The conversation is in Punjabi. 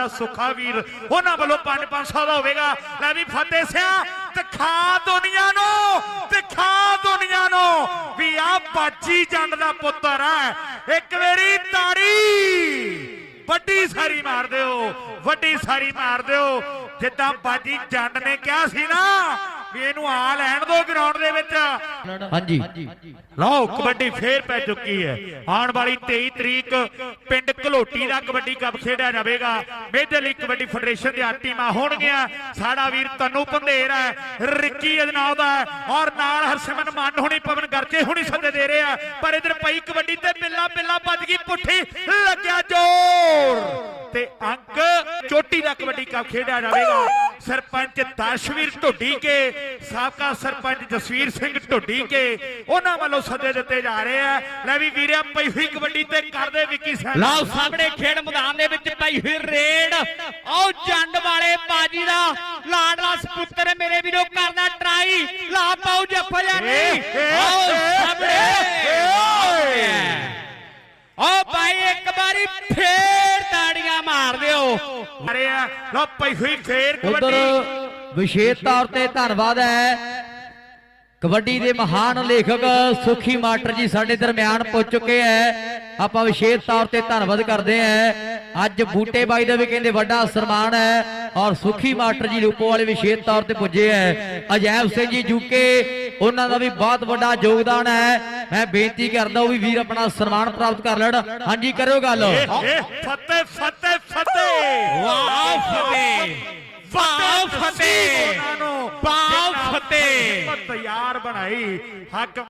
ਸਾਡਾ ਸੁੱਖਾ ਵੀਰ, ਉਹਨਾਂ ਵੱਲੋਂ 5-500 ਦਾ ਹੋਵੇਗਾ। ਲੈ ਵੀ ਫਤਿਹ ਸਿਆ ਦਿਖਾ ਦੁਨੀਆ ਨੂੰ ਦਿਖਾ ਦੁਨੀਆ ਨੂੰ। ਵੀ ਆ ਬਾਜੀ ਜੰਡ ਦਾ ਪੁੱਤਰ ਹੈ, ਇੱਕ ਵਾਰੀ ਤਾੜੀ। ਵੱਡੀ ਸਾਰੀ ਮਾਰ ਦਿਓ, ਵੱਡੀ ਸਾਰੀ ਮਾਰ ਦਿਓ। ਜਿੱਦਾਂ ਬਾਜੀ ਜੰਡ ਨੇ ਕਿਹਾ ਸੀ ਨਾ ਵੀ ਇਹਨੂੰ ਆ ਲੈਣ ਦਿਓ ਗਰਾਊਂਡ ਦੇ ਵਿੱਚ। ਹਾਂਜੀ। ਲਓ ਕਬੱਡੀ ਫੇਰ ਪੈ ਚੁੱਕੀ ਹੈ। ਆਉਣ ਵਾਲੀ 23 ਤਰੀਕ ਪਿੰਡ ਘਲੋਟੀ ਦਾ ਕਬੱਡੀ ਕੱਪ ਖੇਡਿਆ ਜਾਵੇਗਾ। ਮੇਜਰ ਲੀਗ ਕਬੱਡੀ ਫੈਡਰੇਸ਼ਨ ਦੀਆਂ ਟੀਮਾਂ ਹੋਣਗੀਆਂ। ਸਾਡਾ ਵੀਰ ਤਨੂ ਪੰਧੇਰ ਹੈ ਰਿੱਕੀ ਅਜਨਾਉ ਦਾ ਔਰ ਨਾਲ ਹਰਸਿਮਨ ਮੰਨ ਹੋਣੀ ਪਵਨ ਗਰਜੇ ਹੋਣੀ ਸੱਦੇ ਦੇ ਰਹੇ ਪਰ ਇਧਰ ਪਈ ਕਬੱਡੀ ਤੇ ਬਿੱਲਾ ਬਿੱਲਾ ਵੱਜ ਗਈ ਪੁੱਠੀ ਲੱਗਿਆ ਜੋਰ। ਤੇ ਅੰਕ ਚੋਟੀ ਦਾ ਕਬੱਡੀ ਕੱਪ ਖੇਡਿਆ ਜਾਵੇਗਾ। ਸਰਪੰਚ ਦਰਸ਼ਵੀਰ ਢੁੱਡੀ ਕੇ ਸਾਬਕਾ ਸਰਪੰਚ ਜਸਵੀਰ ਸਿੰਘ ਢੁੱਡੀ ਕੇ ਉਹਨਾਂ ਵੱਲੋਂ ਸੱਦੇ ਦਿੱਤੇ ਜਾ ਰਹੇ ਆ। ਲੈ ਵੀ ਵੀਰਿਆ ਪਈ ਹੋਈ ਕਬੱਡੀ ਤੇ ਕਰਦੇ ਵਿੱਕੀ ਸੈਨ ਲਓ ਸਾਹਮਣੇ ਖੇਡ ਮੈਦਾਨ ਦੇ ਵਿੱਚ ਪਈ ਹੋਈ ਰੇਡ। ਆਓ ਜੰਡ ਵਾਲੇ ਬਾਜੀ ਦਾ ਲਾਡਲਾ ਸਪੁੱਤਰ ਮੇਰੇ ਵੀਰੋ ਕਰਦਾ ਟਰਾਈ। ਲਾ ਪਾਉ ਜੱਫਾ ਜਾਨੀ ਆਓ ਮਾਰ ਦਿਓ ਪਈ ਹੋਈ ਫੇਰ ਕਬੱਡੀ। ਵਿਸ਼ੇਸ਼ ਤੌਰ ਤੇ ਧੰਨਵਾਦ ਹੈ। ਕਬੱਡੀ ਦੇ ਮਹਾਨ ਲੇਖਕ ਸੁਖੀ ਮਾਟਰ ਜੀ ਸਾਡੇ ਦਰਮਿਆਨ ਪੁੱਜ ਚੁੱਕੇ ਹੈ। ਆਪਾਂ ਵਿਸ਼ੇਸ਼ ਤੌਰ ਤੇ ਧੰਨਵਾਦ ਕਰਦੇ ਹਾਂ। ਅੱਜ ਬੂਟੇ ਬਾਈ ਦਾ ਵੀ ਕਹਿੰਦੇ ਵੱਡਾ ਸਨਮਾਨ ਹੈ ਔਰ ਸੁਖੀ ਮਾਟਰ ਜੀ ਰੂਪੋ ਵਾਲੇ ਵਿਸ਼ੇਸ਼ ਤੌਰ ਤੇ ਪੁੱਜੇ ਹੈ। ਅਜੈਬ ਸਿੰਘ ਜੀ ਜੂਕੇ ਉਹਨਾਂ ਦਾ ਵੀ ਬਹੁਤ ਵੱਡਾ ਯੋਗਦਾਨ ਹੈ। ਮੈਂ ਬੇਨਤੀ ਕਰਦਾ ਉਹ ਵੀ ਵੀਰ ਆਪਣਾ ਸਨਮਾਨ ਪ੍ਰਾਪਤ ਕਰ ਲੈਣ। ਹਾਂਜੀ ਕਰਿਓ ਗੱਲ। ਫਤਿਹ ਫਤਿਹ ਫਤਿਹ। ਵਾਹ ਫਤਿਹ। ਵਾਹ ਫਤਿਹ। ਉਹਨਾਂ ਨੂੰ ਵਾਹ ਫਤਿਹ। ਹਿੰਮਤ ਯਾਰ ਬਣਾਈ ਹੱਕ